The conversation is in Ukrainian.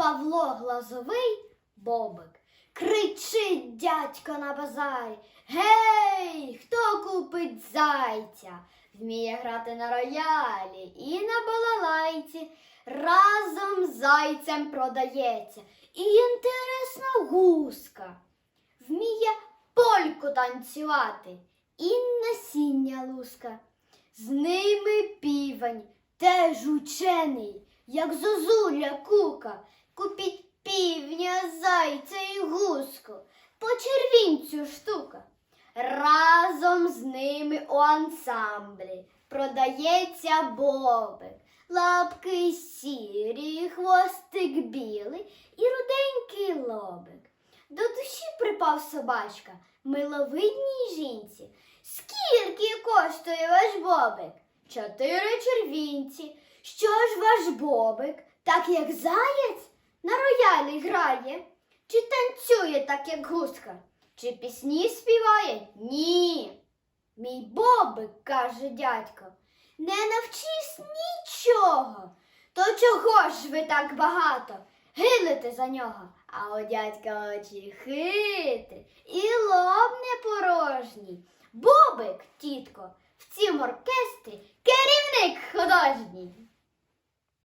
Павло Глазовий бобик. Кричить дядько на базарі. Гей, хто купить зайця? Вміє грати на роялі і на балалайці. Разом з зайцем продається. І інтересна гуска. Вміє польку танцювати і насіння луска. З ними півень, теж учений, як зозуля кука. Купіть півня, зайця і гуску, по червінцю штука. Разом з ними у ансамблі продається бобик, лапки сірі, хвостик білий і руденький лобик. До душі припав собачка миловидній жінці. Скільки коштує ваш бобик? Чотири червінці. Що ж ваш бобик, так як заєць, на роялі грає, чи танцює так, як гуска, чи пісні співає? Ні. Мій бобик, каже дядько, не навчись нічого. То чого ж ви так багато? Гинете за нього. А у дядька очі хитрі і лоб не порожній. Бобик, тітко, в цім оркестрі керівник художній.